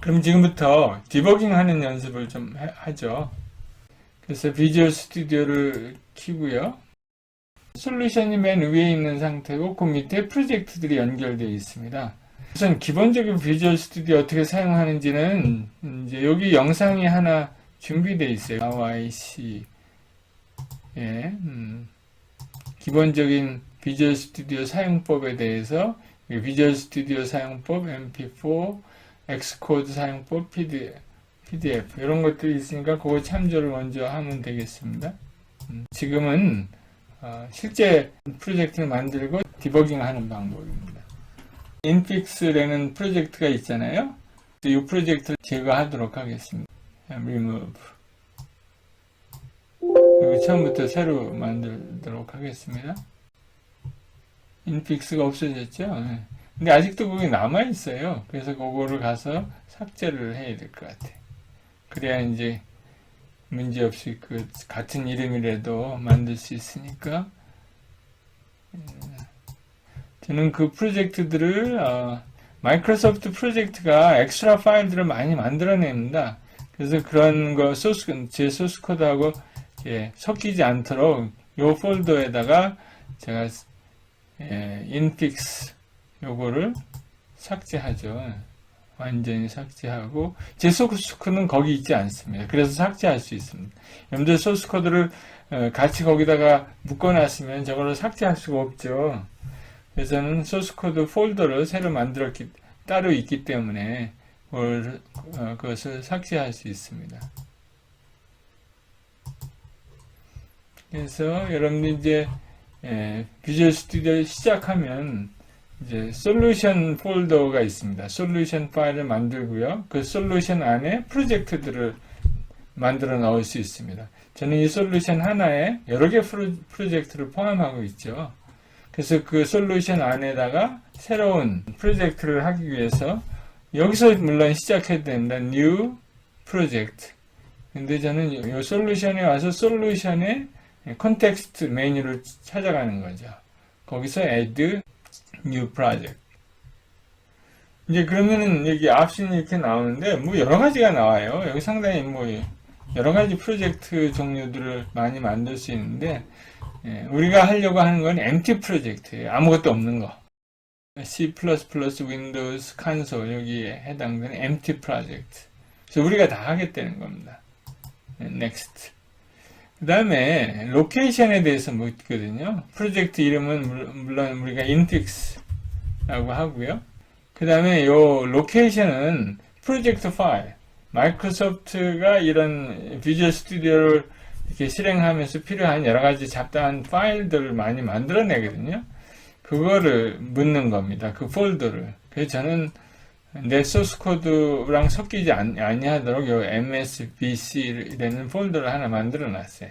그럼 지금부터 디버깅 하는 연습을 좀 해- 하죠. 그래서 비주얼 스튜디오를 키고요. 솔루션이 맨 위에 있는 상태고 그 밑에 프로젝트들이 연결되어 있습니다. 우선 기본적인 비주얼 스튜디오 어떻게 사용하는지는 이제 여기 영상이 하나 준비되어 있어요. YC 예, 음, 기본적인 비주얼 스튜디오 사용법에 대해서 이 비주얼 스튜디오 사용법, MP4, 엑스코드 사용법, PDF, 이런 것들이 있으니까 그거 참조를 먼저 하면 되겠습니다. 음, 지금은 어, 실제 프로젝트를 만들고 디버깅 하는 방법입니다. 인픽스라는 프로젝트가 있잖아요. 이 프로젝트를 제거하도록 하겠습니다. Remove. 그리고 처음부터 새로 만들도록 하겠습니다. 인픽스가 없어졌죠? 네. 근데 아직도 거기 남아 있어요. 그래서 그거를 가서 삭제를 해야 될 것 같아. 그래야 이제 문제 없이 그 같은 이름이라도 만들 수 있으니까. 음, 저는 그 프로젝트들을 어, 마이크로소프트 프로젝트가 엑스트라 파일들을 많이 만들어냅니다. 그래서 그런 거 소스 제 소스 코드하고 예, 섞이지 않도록 요 폴더에다가 제가 예, 인픽스 요거를 삭제하죠. 완전히 삭제하고 제 소스 코드는 거기 있지 않습니다. 그래서 삭제할 수 있습니다. 여러분들 소스 코드를 어, 같이 거기다가 묶어놨으면 저거를 삭제할 수가 없죠. 그래서 저는 소스 코드 폴더를 새로 만들었기 따로 있기 때문에 그걸, 어, 그것을 삭제할 수 있습니다. 그래서 여러분들 이제 예, 비주얼 스튜디오 시작하면 이제 솔루션 폴더가 있습니다. 솔루션 파일을 만들고요. 그 솔루션 안에 프로젝트들을 만들어 넣을 수 있습니다. 저는 이 솔루션 하나에 여러 개 프로, 프로젝트를 포함하고 있죠. 그래서 그 솔루션 안에다가 새로운 프로젝트를 하기 위해서 여기서 물론 시작해야 됩니다. New Project. 근데 저는 이 솔루션에 와서 솔루션의 컨텍스트 메뉴를 찾아가는 거죠. 거기서 add new project. 이제 그러면은 여기 옵션이 이렇게 나오는데 뭐 여러 가지가 나와요. 여기 상당히 뭐 여러 가지 프로젝트 종류들을 많이 만들 수 있는데 예, 우리가 하려고 하는 건 empty 프로젝트예요. 아무것도 없는 거. C++ Windows 콘솔 여기에 해당되는 empty project. 그래서 우리가 다 하겠다는 겁니다. 예, next. 그 다음에 로케이션에 대해서 묻거든요. 프로젝트 이름은 물- 물론 우리가 인픽스라고 하고요. 그 다음에 요 로케이션은 프로젝트 파일. 마이크로소프트가 이런 비주얼 스튜디오를 이렇게 실행하면서 필요한 여러 가지 잡다한 파일들을 많이 만들어내거든요. 그거를 묻는 겁니다. 그 폴더를. 그래서 저는 내 소스 코드랑 섞이지 않, 아니하도록 요 MSBC라는 폴더를 하나 만들어 놨어요.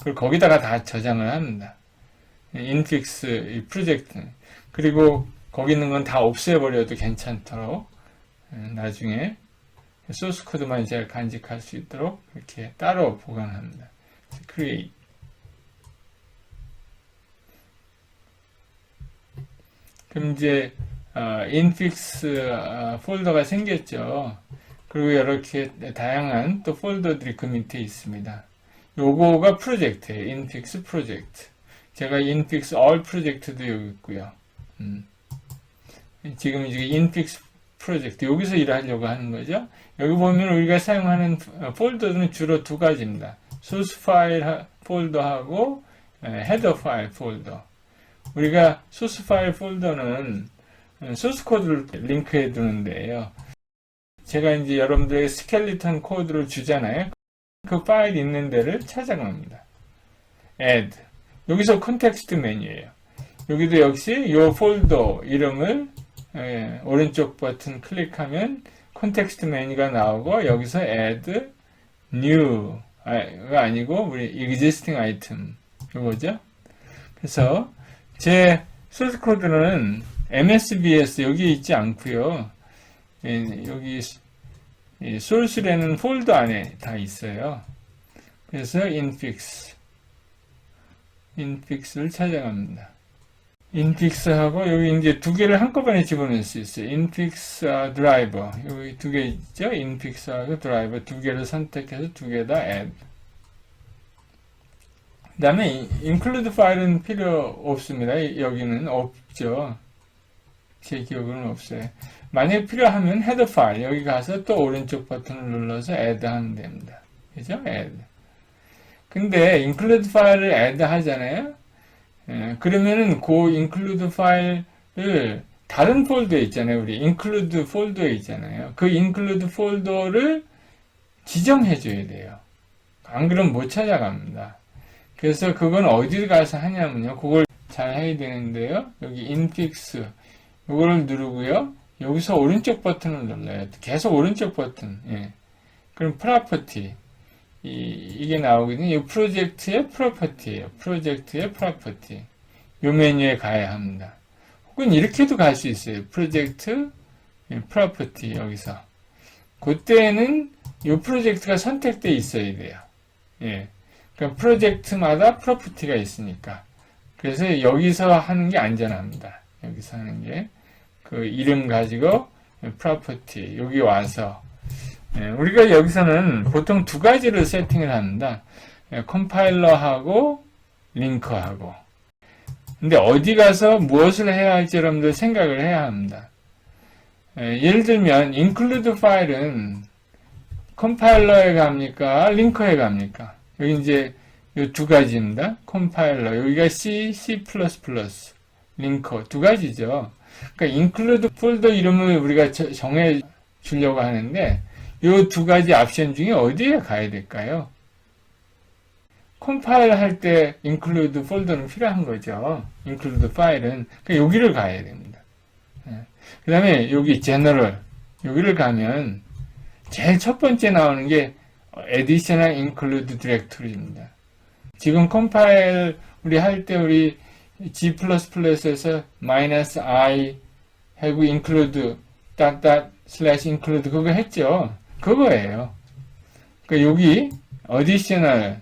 그리고 거기다가 다 저장을 합니다. 인픽스 이 프로젝트. 그리고 거기 있는 건 다 없애버려도 괜찮도록 음, 나중에 소스 코드만 제가 간직할 수 있도록 이렇게 따로 보관합니다. create. 그럼 이제 어, 인픽스 어, 폴더가 생겼죠. 그리고 이렇게 다양한 또 폴더들이 그 밑에 있습니다. 요거가 프로젝트예요. 인픽스 프로젝트. 제가 인픽스 all 프로젝트도 여기 있고요. 음. 지금 이제 인픽스 프로젝트 여기서 일하려고 하는 거죠. 여기 보면 우리가 사용하는 폴더는 주로 두 가지입니다. 소스 파일 하- 폴더하고 헤더 파일 폴더. 우리가 소스 파일 폴더는 소스 코드를 링크해 두는데요. 제가 이제 여러분들에게 스켈리턴 코드를 주잖아요. 그 파일 있는 데를 찾아갑니다. add. 여기서 컨텍스트 메뉴예요. 여기도 역시 이 폴더 이름을 예, 오른쪽 버튼 클릭하면 컨텍스트 메뉴가 나오고 여기서 add new가 아니고 우리 existing item 이거죠. 그래서 제 소스 코드는 MSBS 여기 있지 않고요. 예, 여기 이 소스라는 폴더 안에 다 있어요. 그래서 infix, infix를 찾아갑니다. infix하고 여기 이제 두 개를 한꺼번에 집어넣을 수 있어요. infix 드라이버 여기 두 개 있죠? infix하고 드라이버 두 개를 선택해서 두 개 다 add. 그 다음에 include 파일은 필요 없습니다. 여기는 없죠. 제 기억으로는 없어요. 만약 필요하면 헤더 파일 여기 가서 또 오른쪽 버튼을 눌러서 add 하면 됩니다. 그죠? add. 근데 include 파일을 add 하잖아요. 예, 그러면은 그 include 파일을 다른 폴더에 있잖아요. 우리 include 폴더에 있잖아요. 그 include 폴더를 지정해 줘야 돼요. 안 그러면 못 찾아갑니다. 그래서 그건 어디 가서 하냐면요. 그걸 잘 해야 되는데요. 여기 infix 이거를 누르고요. 여기서 오른쪽 버튼을 눌러요. 계속 오른쪽 버튼. 예. 그럼 property 이, 이게 나오거든요. 이 프로젝트의 프로퍼티예요. 프로젝트의 프로퍼티. 요 메뉴에 가야 합니다. 혹은 이렇게도 갈 수 있어요. 프로젝트 프로퍼티 여기서. 그때는 이 프로젝트가 선택돼 있어야 돼요. 예. 그러니까 프로젝트마다 프로퍼티가 있으니까. 그래서 여기서 하는 게 안전합니다. 여기서 하는 게. 그 이름 가지고 프로퍼티 여기 와서 예, 우리가 여기서는 보통 두 가지를 세팅을 합니다. 예, 컴파일러하고 링커하고. 근데 어디 가서 무엇을 해야 할지 여러분들 생각을 해야 합니다. 예, 예를 들면 include 파일은 컴파일러에 갑니까? 링커에 갑니까? 여기 이제 이 두 가지입니다. 컴파일러 여기가 C, C++, 링커 두 가지죠. 그러니까 include 폴더 이름을 우리가 저- 정해 주려고 하는데 이 두 가지 옵션 중에 어디에 가야 될까요? 컴파일 할 때 include 폴더는 필요한 거죠. include 파일은 그러니까 여기를 가야 됩니다. 그 다음에 여기 general 여기를 가면 제일 첫 번째 나오는 게 additional include directory입니다. 지금 컴파일 우리 할 때 우리 G++에서 마이너스 i 하고 include 닷닷 슬래시 include 그거 했죠. 그거예요. 그러니까 여기 additional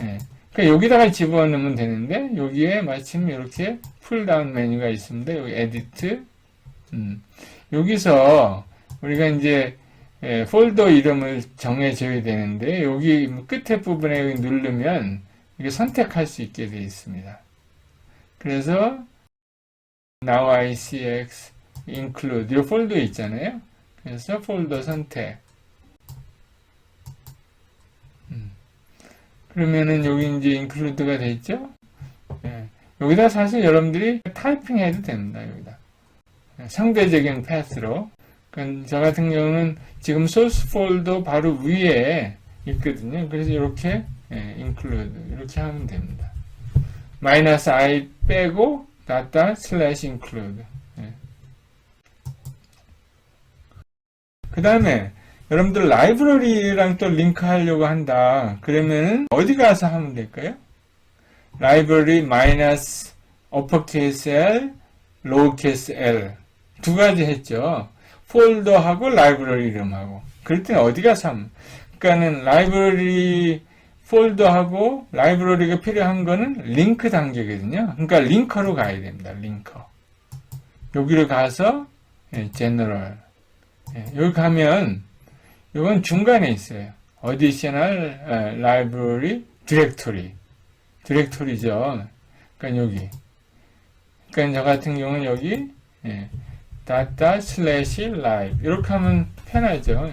예. 그러니까 여기다가 집어넣으면 되는데 여기에 마침 이렇게 풀다운 메뉴가 있습니다. 여기 edit 음. 여기서 우리가 이제 예, 폴더 이름을 정해줘야 되는데 여기 끝에 부분에 누르면 이게 선택할 수 있게 되어 있습니다. 그래서 now icx include 이 폴더 있잖아요. 그래서 폴더 선택. 음. 그러면은 여기 이제 include가 돼 있죠. 예. 여기다 사실 여러분들이 타이핑해도 됩니다. 여기다 예, 상대적인 패스로. 그러니까 저 같은 경우는 지금 소스 폴더 바로 위에 있거든요. 그래서 이렇게 예, include 이렇게 하면 됩니다. 마이너스 i 빼고 닷다 슬래시 include 예. 그 다음에 여러분들 라이브러리랑 또 링크 하려고 한다 그러면은 어디 가서 하면 될까요? 라이브러리 마이너스 어퍼케이스 L 로우케이스 L 두 가지 했죠 폴더하고 라이브러리 이름하고 그럴 때는 어디 가서 하면 그러니까는 라이브러리 폴더하고 라이브러리가 필요한 거는 링크 단계거든요. 그러니까 링커로 가야 됩니다. 링커. 여기를 가서 예, 제너럴. 예, 여기 가면 이건 중간에 있어요. additional 어, library directory. 디렉토리죠. 그러니까 여기. 그러니까 저 같은 경우는 여기 예, data slash live 이렇게 하면 편하죠.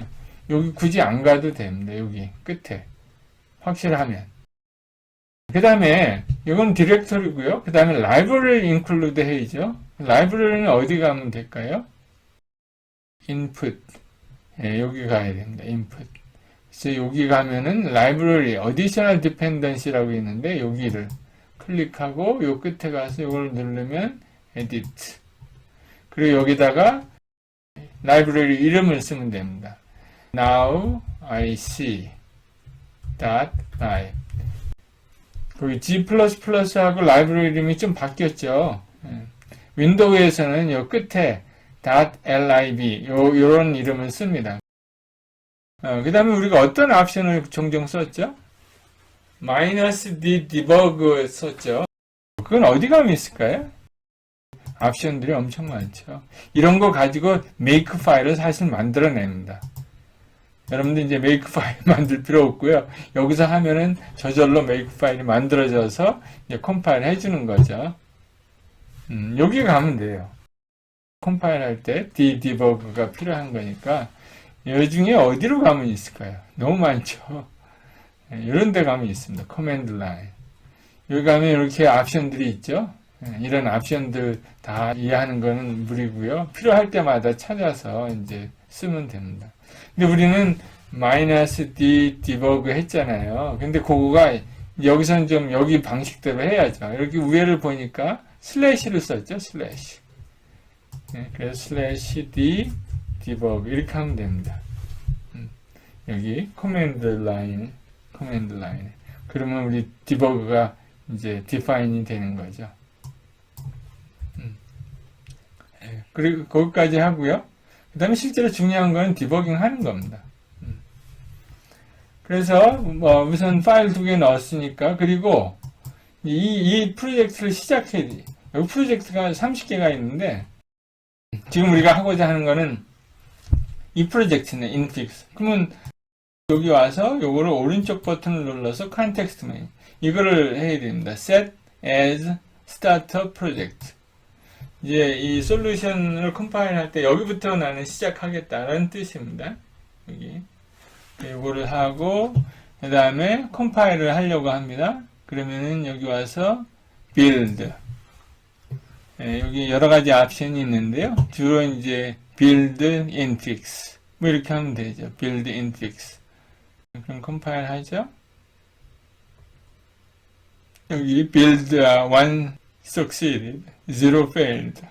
여기 굳이 안 가도 됩니다. 여기 끝에. 확실하면. 그 다음에 이건 디렉터리고요. 그 다음에 라이브러리 인클루드 해야죠. 라이브러리는 어디 가면 될까요? input. 예, 여기 가야 됩니다. input. 그래서 여기 가면은 라이브러리 additional dependency라고 있는데 여기를 클릭하고 요 끝에 가서 이걸 누르면 edit. 그리고 여기다가 라이브러리 이름을 쓰면 됩니다. now I see dot live. 거기 G++하고 라이브러리 이름이 좀 바뀌었죠. 예. 윈도우에서는 요 끝에 .lib 요 요런 이름을 씁니다. 어, 그 다음에 우리가 어떤 옵션을 종종 썼죠? 마이너스 D 디버그 썼죠. 그건 어디 가면 있을까요? 옵션들이 엄청 많죠. 이런 거 가지고 메이크 파일을 사실 만들어냅니다. 여러분들 이제 메이크 파일 만들 필요 없고요. 여기서 하면은 저절로 메이크 파일이 만들어져서 이제 컴파일 해주는 거죠. 음, 여기 가면 돼요. 컴파일 할 때 디디버그가 필요한 거니까 이 중에 어디로 가면 있을까요? 너무 많죠. 예, 이런 데 가면 있습니다. 커맨드 라인. 여기 가면 이렇게 옵션들이 있죠. 예, 이런 옵션들 다 이해하는 거는 무리고요. 필요할 때마다 찾아서 이제 쓰면 됩니다. 근데 우리는 마이너스 D 디버그 했잖아요. 근데 그거가 여기서는 좀 여기 방식대로 해야죠. 이렇게 위에를 보니까 슬래시를 썼죠. 슬래시. 네, 그래서 슬래시 D 디버그 이렇게 하면 됩니다. 음, 여기 커맨드 라인, 커맨드 라인. 그러면 우리 디버그가 이제 디파인이 되는 거죠. 음. 예, 그리고 거기까지 하고요. 그 다음에 실제로 중요한 건 디버깅 하는 겁니다. 음. 그래서 뭐 우선 파일 두 개 넣었으니까 그리고 이, 이 프로젝트를 시작해야 돼. 여기 프로젝트가 30개가 있는데 지금 우리가 하고자 하는 거는 이 프로젝트네 인픽스. 그러면 여기 와서 요거를 오른쪽 버튼을 눌러서 컨텍스트 메뉴 이거를 해야 됩니다. set as starter project. 이제 이 솔루션을 컴파일 할 때 여기부터 나는 시작하겠다는 뜻입니다. 여기 이거를 하고 그 다음에 컴파일을 하려고 합니다. 그러면은 여기 와서 build 예, 여기 여러 가지 옵션이 있는데요. 주로 이제 build infix 뭐 이렇게 하면 되죠. build infix 그럼 컴파일 하죠. 여기 build one succeeded, zero failed,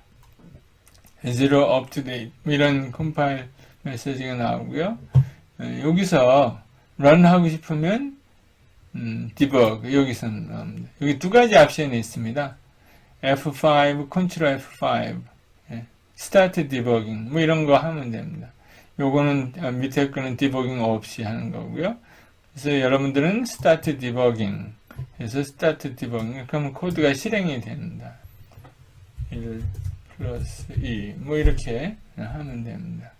zero up to date 뭐 이런 컴파일 메시지가 나오고요. 예, 여기서 run 하고 싶으면 음, debug 여기서 나옵니다. 여기 두 가지 옵션이 있습니다. F5, Ctrl F5, 예, Start Debugging 뭐 이런 거 하면 됩니다. 요거는 어, 밑에 거는 디버깅 없이 하는 거고요. 그래서 여러분들은 Start Debugging 해서 Start Debugging 그러면 코드가 실행이 됩니다. 1 플러스 2 뭐 이렇게 하면 됩니다.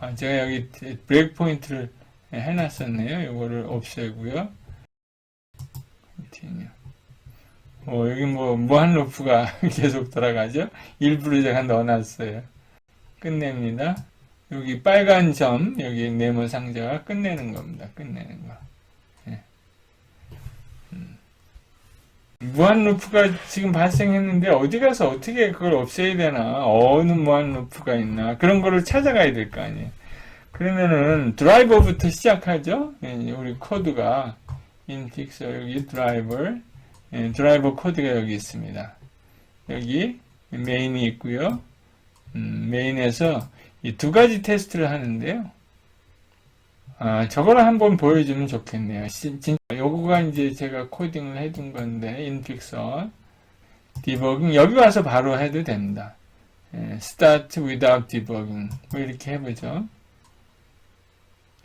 아, 제가 여기 브레이크 포인트를 해놨었네요. 요거를 없애고요. Continue. 어, 여기 뭐, 무한 루프가 계속 돌아가죠? 일부러 제가 넣어놨어요. 끝냅니다. 여기 빨간 점, 여기 네모 상자가 끝내는 겁니다. 끝내는 거. 예. 음. 무한 루프가 지금 발생했는데 어디 가서 어떻게 그걸 없애야 되나 어느 무한 루프가 있나 그런 거를 찾아가야 될 거 아니에요. 그러면은 드라이버부터 시작하죠. 예, 우리 코드가 인픽스 여기 드라이버 예, 드라이버 코드가 여기 있습니다. 여기 메인이 있고요. 음, 메인에서 이 두 가지 테스트를 하는데요. 아, 저거를 한번 보여주면 좋겠네요. 진, 진, 요거가 이제 제가 코딩을 해둔 건데, 인픽서, 디버깅, 여기 와서 바로 해도 됩니다. 예, start without debugging. 뭐 이렇게 해보죠.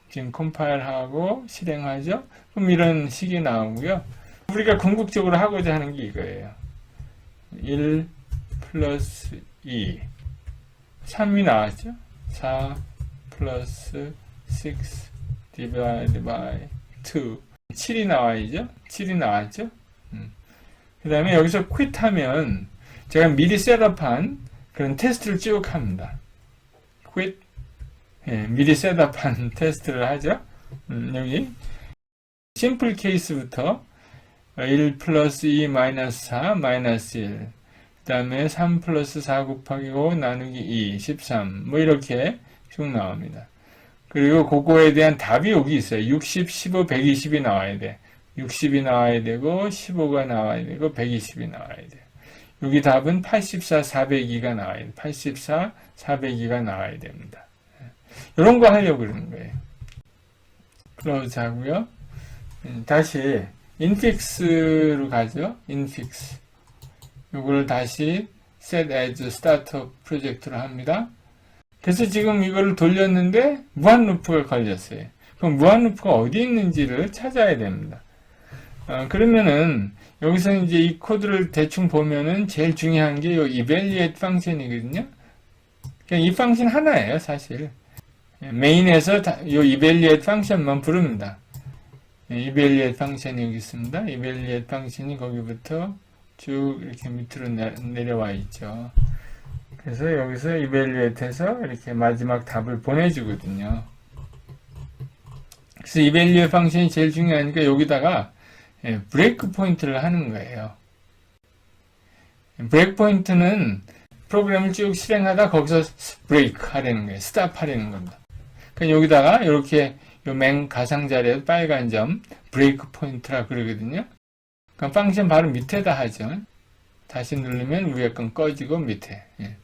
지금 컴파일하고 실행하죠. 그럼 이런 식이 나오고요. 우리가 궁극적으로 하고자 하는 게 이거예요. 1 플러스 2 3이 나왔죠? 4 플러스 6 디바이드 바이 2 7이 나와야죠? 7이 나왔죠? 음. 그 다음에 여기서 quit 하면 제가 미리 셋업한 그런 테스트를 쭉 합니다. quit 예, 미리 셋업한 테스트를 하죠? 음, 여기 심플 케이스부터 1 플러스 2 마이너스 4 마이너스 1. 그 다음에 3 플러스 4 곱하기 5 나누기 2 13. 뭐 이렇게 쭉 나옵니다. 그리고 그거에 대한 답이 여기 있어요. 60, 15, 120이 나와야 돼. 60이 나와야 되고 15가 나와야 되고 120이 나와야 돼. 여기 답은 84, 402가 나와야 돼. 84, 402가 나와야 됩니다. 이런 거 하려고 그러는 거예요. 클로즈 하고요. 음, 다시 인픽스로 가죠. 인픽스. 요거를 다시 set as startup 프로젝트로 합니다. 그래서 지금 이거를 돌렸는데 무한 루프가 걸렸어요. 그럼 무한 루프가 어디 있는지를 찾아야 됩니다. 어, 그러면은 여기서 이제 이 코드를 대충 보면은 제일 중요한 게 이 evaluate 펑션이거든요. 그냥 이 펑션 하나예요, 사실. 메인에서 다, 이 evaluate 펑션만 부릅니다. 예, evaluate 펑션이 여기 있습니다. evaluate 펑션이 거기부터 쭉 이렇게 밑으로 내, 내려와 있죠. 그래서 여기서 evaluate해서 이렇게 마지막 답을 보내주거든요. 그래서 evaluate 펑션이 제일 중요하니까 여기다가 예, 브레이크 포인트를 하는 거예요. 브레이크 포인트는 프로그램을 쭉 실행하다 거기서 브레이크 하려는 거예요. 스탑 하려는 겁니다. 그러니까 여기다가 이렇게 요맨 가상 자리에 빨간 점 브레이크 포인트라 그러거든요. 그럼 펑션 바로 밑에다 하죠. 다시 누르면 위에 건 꺼지고 밑에. 예.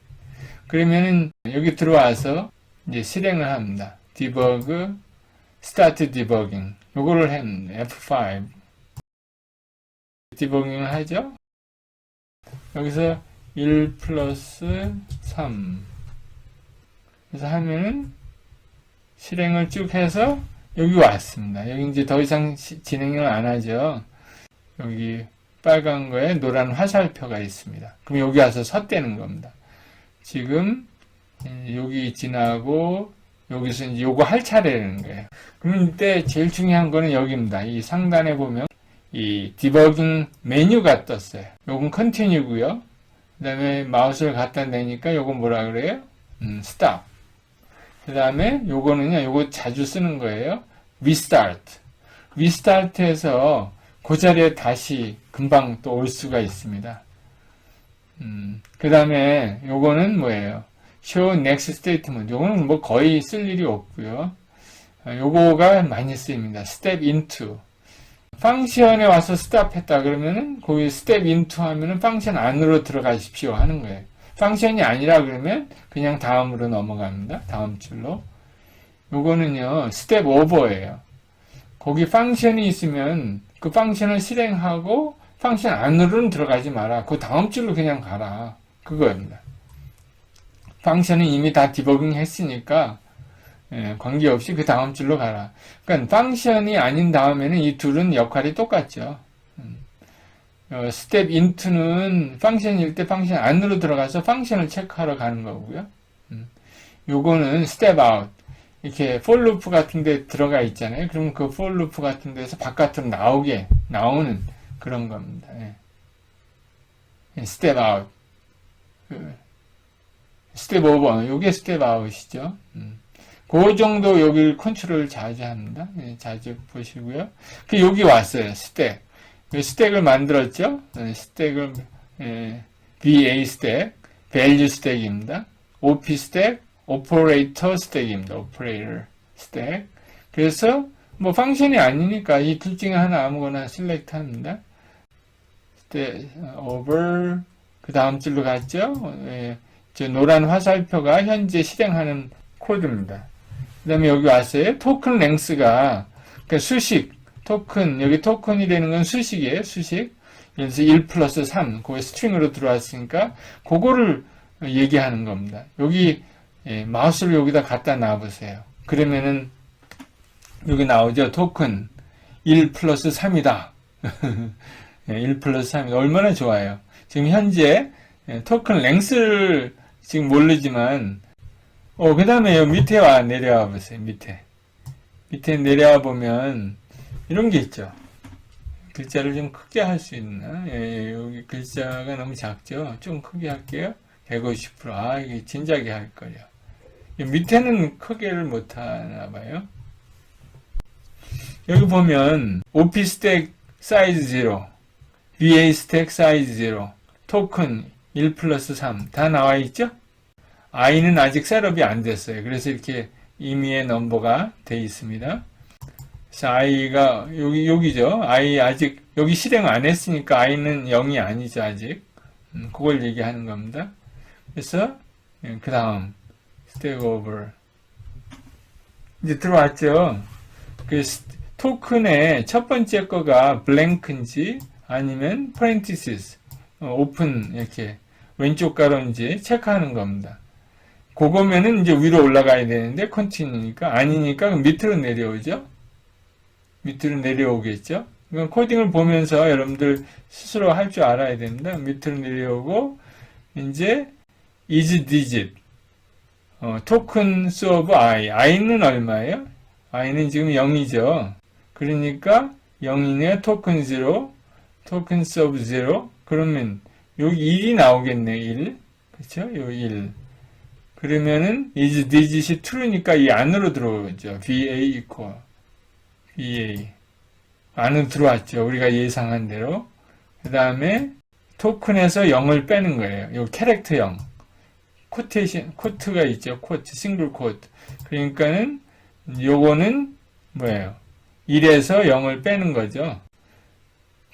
그러면은 여기 들어와서 이제 실행을 합니다. 디버그, 스타트 디버깅. 요거를 했는데 F5. 디버깅을 하죠. 여기서 1 플러스 3. 그래서 하면은 실행을 쭉 해서 여기 왔습니다. 여기 이제 더 이상 시- 진행을 안 하죠. 여기 빨간 거에 노란 화살표가 있습니다. 그럼 여기 와서 섰대는 겁니다. 지금 예, 여기 지나고 여기서 이제 요거 할 차례라는 거예요. 이때 제일 중요한 거는 여기입니다. 이 상단에 보면 이 디버깅 메뉴가 떴어요. 요건 컨티뉴고요. 그 다음에 마우스를 갖다 대니까 요건 뭐라 그래요? 음, 스탑. 그 다음에 요거는요, 요거 자주 쓰는 거예요. restart. restart해서 그 자리에 다시 금방 또 올 수가 있습니다. 음, 그 다음에 요거는 뭐예요? show next statement. 요거는 뭐 거의 쓸 일이 없고요. 아, 요거가 많이 쓰입니다. step into. 펑션에 와서 스탑 했다 그러면은 거기 스텝 인투 하면은 펑션 안으로 들어가십시오 하는 거예요. 펑션이 아니라 그러면 그냥 다음으로 넘어갑니다. 다음 줄로. 요거는요, 스텝 오버예요. 거기 펑션이 있으면 그 펑션을 실행하고 펑션 안으로는 들어가지 마라. 그 다음 줄로 그냥 가라. 그거입니다. 펑션은 이미 다 디버깅 했으니까 예, 관계없이 그 다음 줄로 가라. 그러니까 펑션이 아닌 다음에는 이 둘은 역할이 똑같죠. 음. 어, 스텝 인트는 펑션일 때 펑션 안으로 들어가서 펑션을 체크하러 가는 거고요. 음. 요거는 스텝 아웃. 이렇게 for 루프 같은 데 들어가 있잖아요. 그러면 그 for 루프 같은 데서 바깥으로 나오게 나오는 그런 겁니다. 예. 스텝 아웃. 그, 스텝 오버. 요게 스텝 아웃이죠. 음. 그 정도 여기를 컨트롤 자주 합니다. 예, 자주 보시고요. 그 여기 왔어요. 스택. 이 스택을 만들었죠. 예, 스택을 예, VA 스택, value 스택입니다. OP 스택, operator 스택입니다. operator 스택. 그래서 뭐 펑션이 아니니까 이 둘 중에 하나 아무거나 셀렉트 합니다. 스택 over 그 다음 줄로 갔죠. 예, 저 노란 화살표가 현재 실행하는 코드입니다. 그 다음에 여기 왔어요. 토큰 랭스가, 그러니까 수식, 토큰, 여기 토큰이 되는 건 수식이에요, 수식. 그래서 1 플러스 3, 그게 스트링으로 들어왔으니까, 그거를 얘기하는 겁니다. 여기, 예, 마우스를 여기다 갖다 놔보세요. 그러면은, 여기 나오죠. 토큰, 1 플러스 3이다. 1 플러스 3이다. 얼마나 좋아요. 지금 현재, 예, 토큰 랭스를 지금 모르지만, 어, 그 다음에 밑에 와, 내려와 보세요, 밑에. 밑에 내려와 보면, 이런 게 있죠. 글자를 좀 크게 할 수 있나? 예, 예, 여기 글자가 너무 작죠? 좀 크게 할게요. 150%. 아, 이게 진작에 할 거요. 밑에는 크게를 못 하나 봐요. 여기 보면, 스택 사이즈 0, VA 스택 사이즈 0, 토큰 1 플러스 3, 다 나와 있죠? i는 아직 셋업이 안 됐어요. 그래서 이렇게 임의의 넘버가 돼 있습니다. 그래서 i가 여기 여기죠. i 아직 여기 실행 안 했으니까 i는 0이 아니죠 아직. 음, 그걸 얘기하는 겁니다. 그래서 그 다음 스택 오버 이제 들어왔죠. 그 스- 토큰의 첫 번째 거가 블랭크인지 아니면 parenthesis 어, 오픈 이렇게 왼쪽 가로인지 체크하는 겁니다. 그거면은 이제 위로 올라가야 되는데 컨티뉴니까 아니니까 밑으로 내려오죠. 밑으로 내려오겠죠. 이건 코딩을 보면서 여러분들 스스로 할 줄 알아야 됩니다. 밑으로 내려오고 이제 is digit 어, tokens of i i는 얼마예요? i는 지금 0이죠. 그러니까 0이네 token 0 tokens of 0 그러면 여기 1이 나오겠네 1 그렇죠? 요 1. 그러면은 is digit이 true니까 이 안으로 들어오죠. VA equal VA 안으로 들어왔죠. 우리가 예상한 대로. 그 다음에 토큰에서 0을 빼는 거예요. 요 캐릭터 0. 코테이션 코트가 있죠. 코트 싱글 코트. 그러니까는 요거는 뭐예요? 1에서 0을 빼는 거죠.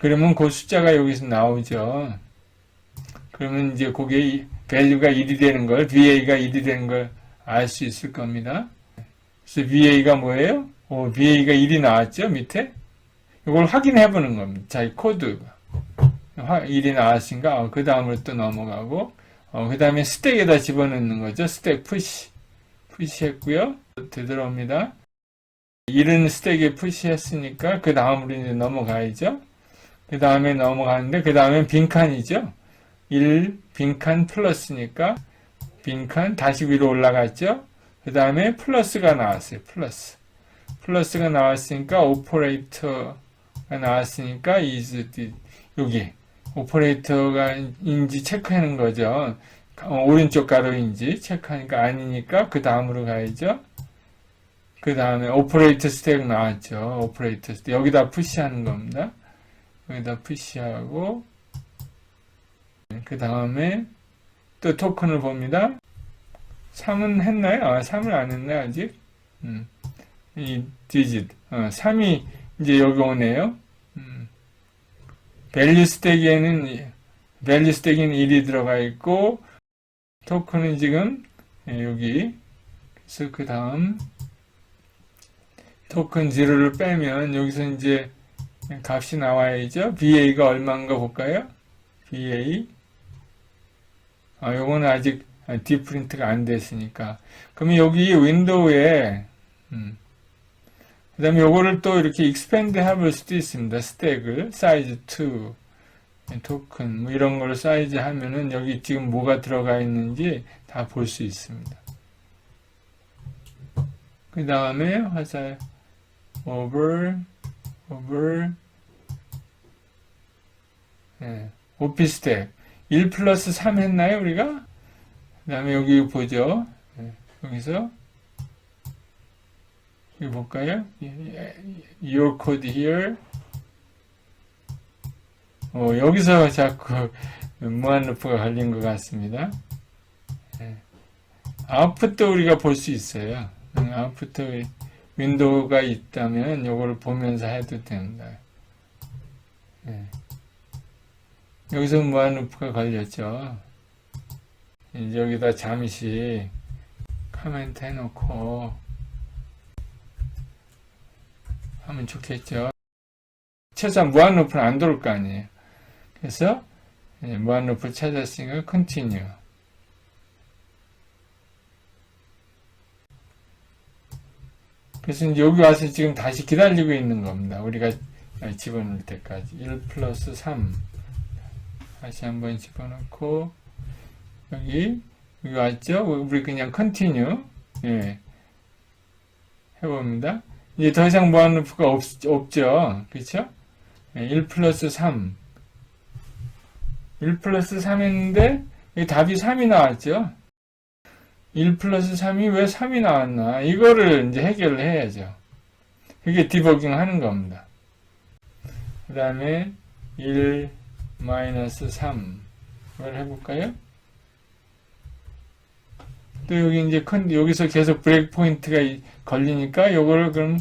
그러면 그 숫자가 여기서 나오죠. 그러면 이제 그게 밸류가 1이 되는 걸, VA가 1이 되는 걸 알 수 있을 겁니다. 그래서 VA가 뭐예요? 오, VA가 1이 나왔죠, 밑에? 이걸 확인해 보는 겁니다. 자기 코드. 1이 나왔으니까, 어, 그 다음으로 또 넘어가고, 어, 그 다음에 스택에다 집어넣는 거죠. 스택 푸시. 푸시 했고요. 되돌아옵니다. 1은 스택에 푸시 했으니까, 그 다음으로 이제 넘어가야죠. 그 다음에 넘어가는데, 그 다음에 빈칸이죠. 1 빈칸 플러스니까 빈칸 다시 위로 올라갔죠. 그 다음에 플러스가 나왔어요. 플러스. 플러스가 나왔으니까 오퍼레이터가 나왔으니까 is 여기 오퍼레이터가 인지 체크하는 거죠. 어, 오른쪽 가로인지 체크하니까 아니니까 그 다음으로 가야죠. 그 다음에 오퍼레이터 스택 나왔죠. 오퍼레이터 스택 여기다 푸시하는 겁니다. 여기다 푸시하고 그 다음에 또 토큰을 봅니다. 3은 했나요? 아, 3을 안 했나요, 아직? 음. 이 디짓. 어, 3이 이제 여기 오네요. 음. 밸류 스택에는 밸류 스택에는 1이 들어가 있고 토큰은 지금 예, 여기 그래서 그 다음 토큰 0를 빼면 여기서 이제 값이 나와야죠. BA가 얼마인가 볼까요? BA 아, 요거는 아직 디프린트가 안 됐으니까. 그러면 여기 윈도우에, 음, 그 다음에 요거를 또 이렇게 익스펜드 해볼 수도 있습니다. 스택을, 사이즈 2, 토큰, 뭐 이런 걸 사이즈 하면은 여기 지금 뭐가 들어가 있는지 다 볼 수 있습니다. 그 다음에 화살, over, over, 예, 오피스텍. 1 플러스 3 했나요, 우리가? 그 다음에 여기 보죠. 예, 여기서, 여기 볼까요? 예, Your code here. 어, 여기서 자꾸 무한루프가 걸린 것 같습니다. 예. 아웃풋도 우리가 볼 수 있어요. 음, 아웃풋도 윈도우가 있다면 이거를 보면서 해도 된다. 예. 여기서 무한루프가 걸렸죠. 여기다 잠시 카멘트 해놓고 하면 좋겠죠. 최소한 무한루프는 안 돌을 거 아니에요. 그래서 예, 무한루프 찾았으니까 컨티뉴. 그래서 이제 여기 와서 지금 다시 기다리고 있는 겁니다. 우리가 집어넣을 때까지. 1 플러스 3. 다시 한번 집어넣고 여기 여기 왔죠? 우리 그냥 컨티뉴 예 해봅니다. 이제 더 이상 무한루프가 없, 없죠, 그렇죠? 예, 1 플러스 3 1 플러스 3 했는데 이 답이 3이 나왔죠? 1 플러스 3이 왜 3이 나왔나? 이거를 이제 해결을 해야죠. 그게 디버깅 하는 겁니다. 그 다음에 1 마이너스 3. 을 해볼까요? 또 여기 이제 큰, 여기서 계속 브레이크 포인트가 이- 걸리니까 요거를 그럼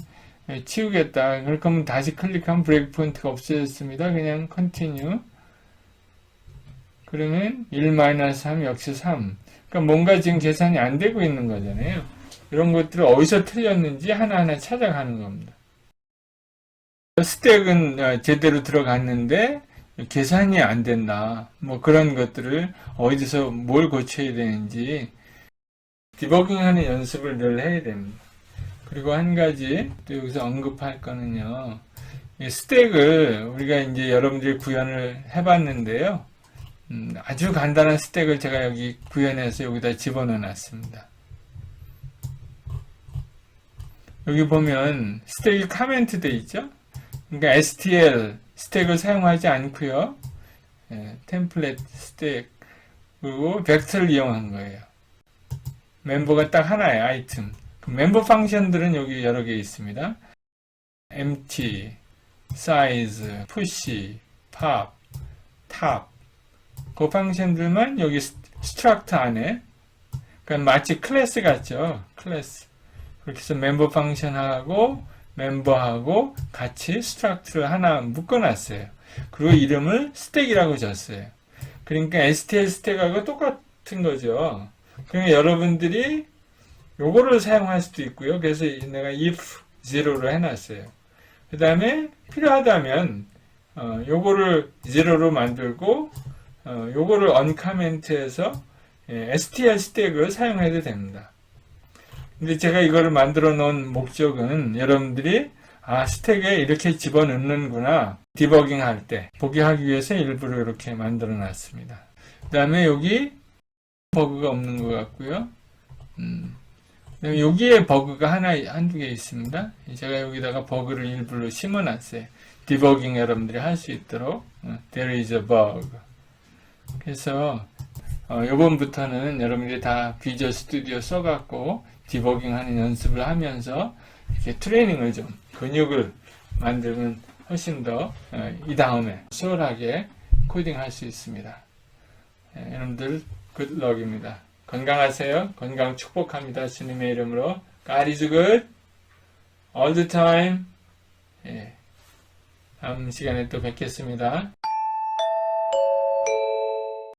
치우겠다. 거면 다시 클릭하면 브레이크 포인트가 없어졌습니다. 그냥 컨티뉴. 그러면 1 마이너스 3 역시 3. 그러니까 뭔가 지금 계산이 안 되고 있는 거잖아요. 이런 것들을 어디서 틀렸는지 하나하나 찾아가는 겁니다. 스택은 어, 제대로 들어갔는데 계산이 안 된다. 뭐 그런 것들을 어디서 뭘 고쳐야 되는지 디버깅하는 연습을 늘 해야 됩니다. 그리고 한 가지 또 여기서 언급할 거는요. 이 스택을 우리가 이제 여러분들이 구현을 해봤는데요. 음, 아주 간단한 스택을 제가 여기 구현해서 여기다 집어넣어 놨습니다. 여기 보면 스택이 카멘트 돼 있죠? 그러니까 STL 스택을 사용하지 않고요. 예, 템플릿 스택 그리고 벡터를 이용한 거예요. 멤버가 딱 하나예요, 아이템. 그 멤버 펑션들은 여기 여러 개 있습니다. empty, size, push, pop, top. 그 펑션들만 여기 스트럭트 안에 그러니까 마치 클래스 같죠. 클래스. 그렇게 해서 멤버 펑션하고 멤버하고 같이 스트럭트를 하나 묶어놨어요. 그리고 이름을 스택이라고 줬어요. 그러니까 STL 스택하고 똑같은 거죠. 그러니까 여러분들이 요거를 사용할 수도 있고요. 그래서 내가 if zero로 해놨어요. 그 다음에 필요하다면 어, 요거를 zero로 만들고 어, 요거를 uncomment해서 예, str 스택을 사용해도 됩니다. 근데 제가 이거를 만들어 놓은 목적은 여러분들이 아 스택에 이렇게 집어넣는구나 디버깅 할 때 보게 하기 위해서 일부러 이렇게 만들어 놨습니다. 그 다음에 여기 버그가 없는 것 같고요. 음, 여기에 버그가 하나 한두 개 있습니다. 제가 여기다가 버그를 일부러 심어 놨어요. 디버깅 여러분들이 할 수 있도록 어, there is a bug. 그래서 어, 이번부터는 여러분들이 다 비주얼 스튜디오 써갖고 디버깅 하는 연습을 하면서 이렇게 트레이닝을 좀 근육을 만들면 훨씬 더이 다음에 수월하게 코딩 할 수 있습니다. 예, 여러분들 굿럭입니다. 건강하세요. 건강 축복합니다. 주님의 이름으로 God is good all the time. 예, 다음 시간에 또 뵙겠습니다.